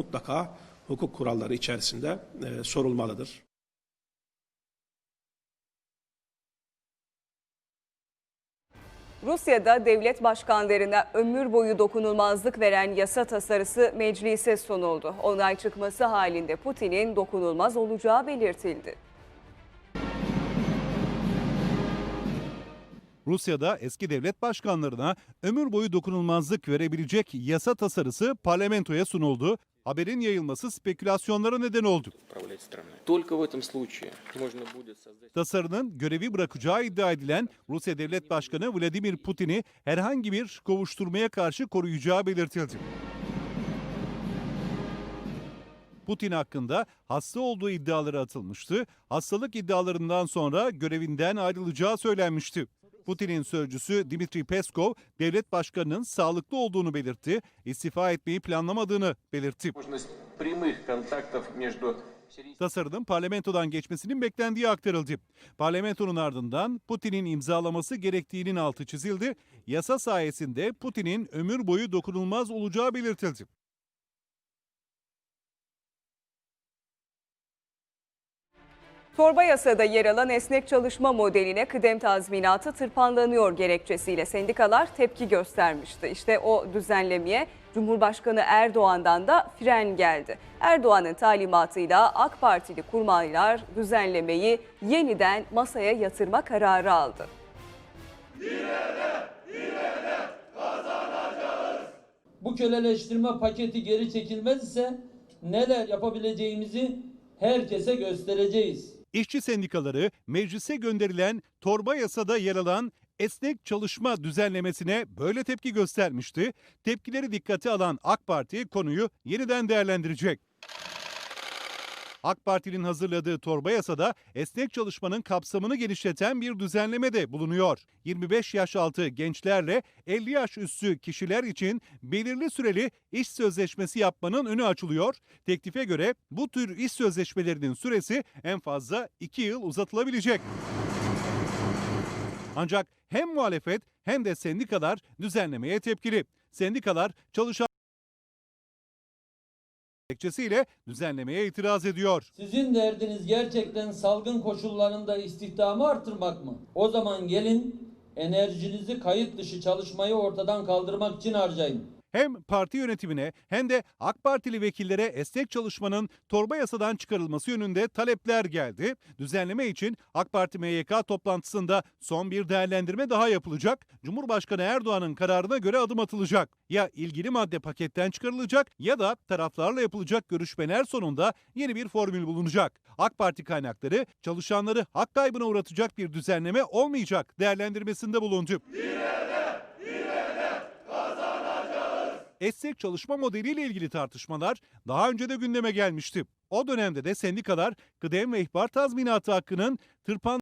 mutlaka hukuk kuralları içerisinde e, sorulmalıdır. Rusya'da devlet başkanlarına ömür boyu dokunulmazlık veren yasa tasarısı meclise sunuldu. Onay çıkması halinde Putin'in dokunulmaz olacağı belirtildi. Rusya'da eski devlet başkanlarına ömür boyu dokunulmazlık verebilecek yasa tasarısı parlamentoya sunuldu haberin yayılması spekülasyonlara neden oldu. Tasarının görevi bırakacağı iddia edilen Rusya Devlet Başkanı Vladimir Putin'i herhangi bir kovuşturmaya karşı koruyacağı belirtildi. Putin hakkında hasta olduğu iddiaları atılmıştı. Hastalık iddialarından sonra görevinden ayrılacağı söylenmişti. Putin'in sözcüsü Dimitri Peskov devlet başkanının sağlıklı olduğunu belirtti, istifa etmeyi planlamadığını belirtti. Tasarının parlamentodan geçmesinin beklendiği aktarıldı. Parlamentonun ardından Putin'in imzalaması gerektiğinin altı çizildi. Yasa sayesinde Putin'in ömür boyu dokunulmaz olacağı belirtildi. Torba yasada yer alan esnek çalışma modeline kıdem tazminatı tırpanlanıyor gerekçesiyle sendikalar tepki göstermişti. İşte o düzenlemeye Cumhurbaşkanı Erdoğan'dan da fren geldi. Erdoğan'ın talimatıyla AK Partili kurmaylar düzenlemeyi yeniden masaya yatırma kararı aldı. bu köleleştirme paketi geri çekilmez ise neler yapabileceğimizi herkese göstereceğiz. İşçi sendikaları meclise gönderilen torba yasada yer alan esnek çalışma düzenlemesine böyle tepki göstermişti. Tepkileri dikkate alan AK Parti konuyu yeniden değerlendirecek. AK Parti'nin hazırladığı torba yasada esnek çalışmanın kapsamını genişleten bir düzenleme de bulunuyor. 25 yaş altı gençlerle 50 yaş üstü kişiler için belirli süreli iş sözleşmesi yapmanın önü açılıyor. Teklife göre bu tür iş sözleşmelerinin süresi en fazla 2 yıl uzatılabilecek. Ancak hem muhalefet hem de sendikalar düzenlemeye tepkili. Sendikalar çalışan gerekçesiyle düzenlemeye itiraz ediyor. Sizin derdiniz gerçekten salgın koşullarında istihdamı artırmak mı? O zaman gelin enerjinizi kayıt dışı çalışmayı ortadan kaldırmak için harcayın. Hem parti yönetimine hem de AK Partili vekillere esnek çalışmanın torba yasadan çıkarılması yönünde talepler geldi. Düzenleme için AK Parti MYK toplantısında son bir değerlendirme daha yapılacak. Cumhurbaşkanı Erdoğan'ın kararına göre adım atılacak. Ya ilgili madde paketten çıkarılacak ya da taraflarla yapılacak görüşmeler sonunda yeni bir formül bulunacak. AK Parti kaynakları çalışanları hak kaybına uğratacak bir düzenleme olmayacak değerlendirmesinde bulundu. Esnek çalışma modeliyle ilgili tartışmalar daha önce de gündeme gelmişti. O dönemde de sendikalar kıdem ve ihbar tazminatı hakkının tırpan